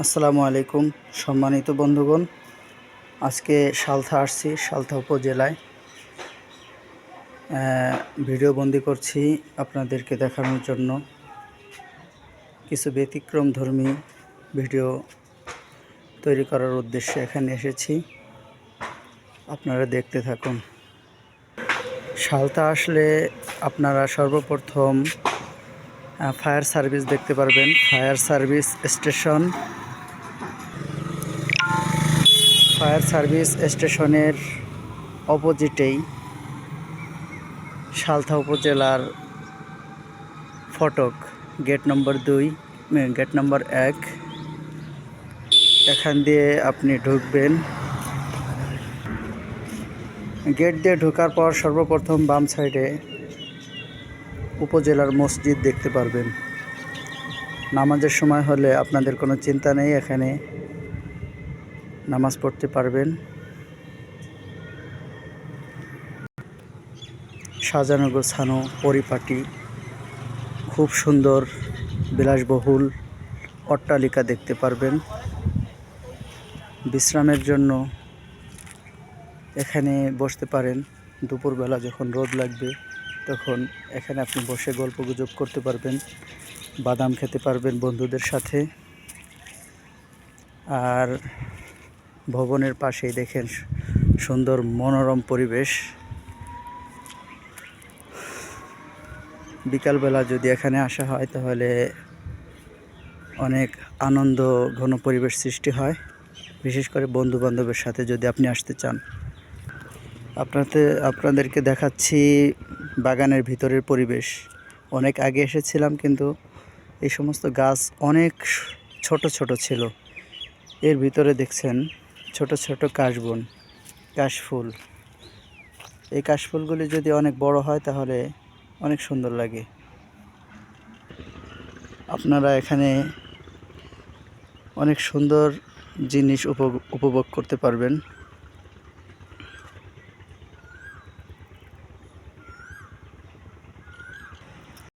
আসসালামু আলাইকুম, সম্মানিত বন্ধুগণ। আজকে সালথা আসছি, সালথা উপজেলায়। ভিডিও বন্দি করছি আপনাদেরকে দেখানোর জন্য। কিছু ব্যতিক্রম ধর্মী ভিডিও তৈরি করার উদ্দেশ্যে এখানে এসেছি। আপনারা দেখতে থাকুন। সালতা আসলে আপনারা সর্বপ্রথম ফায়ার সার্ভিস দেখতে পারবেন। Fire service station fire service স্টেশনের অপোজিটেই সালথা উপজেলার ফটক, গেট নম্বর দুই গেট নম্বর এক। এখান দিয়ে আপনি ঢুকবেন। গেট দিয়ে ঢোকার পর সর্বপ্রথম বাম সাইডে উপজেলার মসজিদ দেখতে পারবেন। নামাজের সময় হলে আপনাদের কোনো চিন্তা নেই, এখানে নামাজ পড়তে পারবেন। সাজানো গোছানো পরিপাটি, খুব সুন্দর, বিলাসবহুল অট্টালিকা দেখতে পারবেন। বিশ্রামের জন্য এখানে বসতে পারেন। দুপুরবেলা যখন রোদ লাগবে, তখন এখানে আপনি বসে গল্প গুজব করতে পারবেন, বাদাম খেতে পারবেন বন্ধুদের সাথে। আর ভবনের পাশেই দেখেন সুন্দর মনোরম পরিবেশ। বিকালবেলা যদি এখানে আসা হয়, তাহলে অনেক আনন্দ, ঘন পরিবেশ সৃষ্টি হয়। বিশেষ করে বন্ধু বান্ধবের সাথে যদি আপনি আসতে চান। আপনাদের আপনাদেরকে দেখাচ্ছি বাগানের ভিতরের পরিবেশ। অনেক আগে এসেছিলাম, কিন্তু এই সমস্ত গাছ অনেক ছোট ছোট ছিল। এর ভিতরে দেখছেন ছোট ছোট কাশবন, কাশফুল। এই কাশফুলগুলি যদি অনেক বড় হয় তাহলে অনেক সুন্দর লাগে। আপনারা এখানে অনেক সুন্দর জিনিস উপভোগ করতে পারবেন।